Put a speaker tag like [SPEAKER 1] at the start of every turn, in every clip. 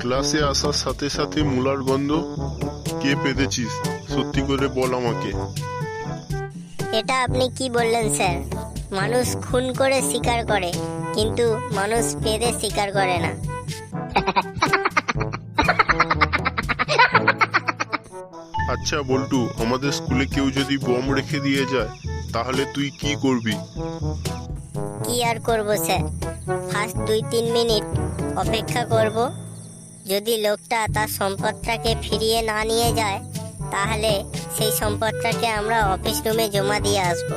[SPEAKER 1] ক্লাসে আসার সাথে সাথে মুলার গন্ধ কে পেতেছিস? সত্যি করে বল আমাকে।
[SPEAKER 2] এটা আপনি কি বললেন স্যার? মানুষ খুন করে স্বীকার করে কিন্তু মানুষ পেদে স্বীকার করে না।
[SPEAKER 1] আচ্ছা বল্টু আমাদের স্কুলে কেউ যদি বম রেখে দিয়ে যায় তাহলে তুই কি করবি?
[SPEAKER 2] কি আর করব স্যার? ফার্স্ট দুই তিন মিনিট অপেক্ষা করব। যদি লোকটা তার সম্পদটাকে ফিরিয়ে না নিয়ে যায় তাহলে সেই সম্পদটাকে আমরা অফিস রুমে জমা দিয়ে আসব।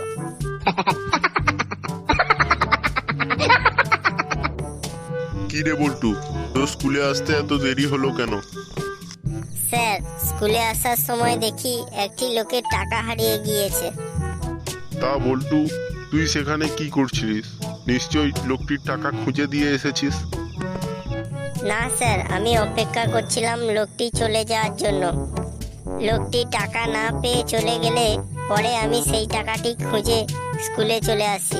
[SPEAKER 1] কি রে বল্টু তোর স্কুলে আসতে এত দেরি হলো কেন?
[SPEAKER 2] স্যার স্কুলে আসার সময় দেখি একটি লোকের টাকা হারিয়ে গিয়েছে।
[SPEAKER 1] তা বল্টু তুই সেখানে কি করছিলিস? নিশ্চয়ই লোকটির টাকা খুঁজে দিয়ে এসেছিস।
[SPEAKER 2] না স্যার আমি অপেক্ষা করছিলাম লোকটি চলে যাওয়ার জন্য। লোকটি টাকা না পেয়ে চলে গেলে পরে আমি সেই টাকাটি খুঁজে স্কুলে চলে আসি।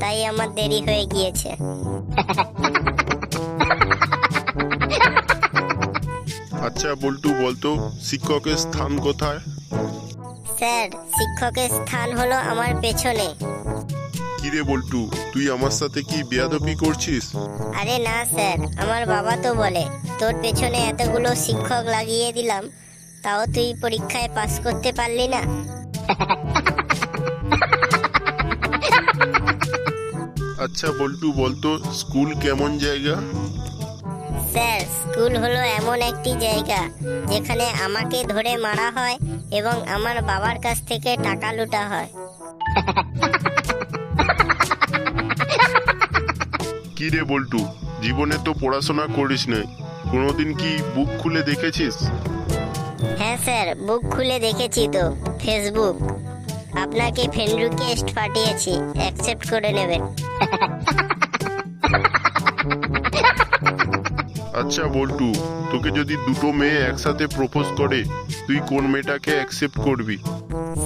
[SPEAKER 2] তাই আমার দেরি হয়ে গিয়েছে।
[SPEAKER 1] আচ্ছা বল্টু বলতো শিক্ষকের স্থান কোথায়?
[SPEAKER 2] স্যার শিক্ষকের স্থান হলো আমার পেছনে।
[SPEAKER 1] কি রে বল্টু তুই আমার সাথে কি বেয়াদবি করছিস?
[SPEAKER 2] আরে না স্যার আমার বাবা তো বলে তোর পেছনে এতগুলো শিক্ষক লাগিয়ে দিলাম তাও তুই পরীক্ষায় পাস করতে পারলি না।
[SPEAKER 1] আচ্ছা বল্টু বলতো স্কুল কেমন জায়গা?
[SPEAKER 2] স্যার স্কুল হলো এমন একটি জায়গা যেখানে আমাকে ধরে মারা হয় এবং আমার বাবার কাছ থেকে টাকা লুটা হয়।
[SPEAKER 1] কি রে বল্টু? জীবনে তো পড়াশোনা করিস নাই কোনোদিন কি বুক খুলে দেখেছিস?
[SPEAKER 2] হ্যাঁ স্যার বুক খুলে দেখেছি তো ফেসবুক। আপনাকে ফ্রেন্ড রিকোয়েস্ট পাঠিয়েছি অ্যাকসেপ্ট করে নেবেন।
[SPEAKER 1] আচ্ছা বল্টু তোকে যদি দুটো মেয়ে একসাথে প্রপোজ করে তুই কোন মেয়েটাকে অ্যাকসেপ্ট করবি?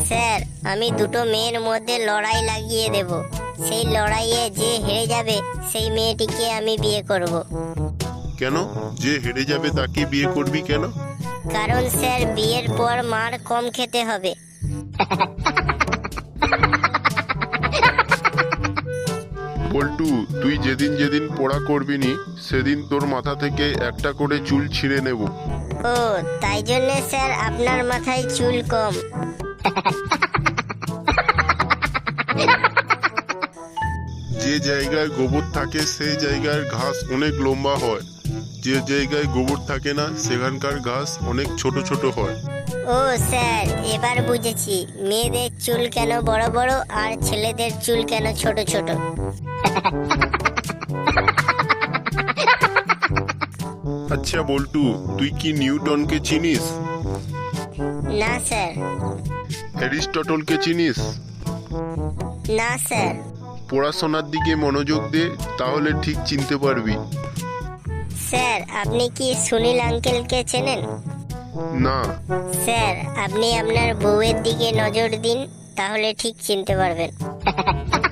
[SPEAKER 2] স্যার আমি দুটো মেয়ের মধ্যে লড়াই লাগিয়ে দেব। সেই লড়াইয়ে যে হেরে যাবে সেই মেয়েটিকে আমি বিয়ে করব।
[SPEAKER 1] কেন? যে হেরে যাবে তাকে বিয়ে করবি কেন?
[SPEAKER 2] কারণ স্যার বিয়ের পর মার কম খেতে হবে।
[SPEAKER 1] বল্টু তুই যেদিন যেদিন পড়া করবি নি সেদিন তোর মাথা থেকে একটা করে চুল ছিঁড়ে নেব।
[SPEAKER 2] ও তাই জন্য স্যার আপনার মাথায় চুল কম।
[SPEAKER 1] যে জায়গায় গোবর থাকে সেই জায়গার ঘাস অনেক লম্বা হয়। যে জায়গায় গোবর থাকে না সেখানকার ঘাস অনেক ছোট ছোট হয়।
[SPEAKER 2] ও স্যার এবার বুঝেছি। মেয়েদের চুল কেন বড় বড় আর ছেলেদের চুল কেন ছোট ছোট?
[SPEAKER 1] আচ্ছা বল্টু তুই কি নিউটনকে চিনিস?
[SPEAKER 2] না স্যার।
[SPEAKER 1] অ্যারিস্টটলকে চিনিস?
[SPEAKER 2] না স্যার।
[SPEAKER 1] পড়াশোনার দিকে মনোযোগ দে তাহলে ঠিক চিনতে পারবি।
[SPEAKER 2] স্যার আপনি কি সুনীল আঙ্কেলকে চেনেন?
[SPEAKER 1] না।
[SPEAKER 2] স্যার আপনি আপনার বউয়ের দিকে নজর দিন তাহলে ঠিক চিনতে পারবেন।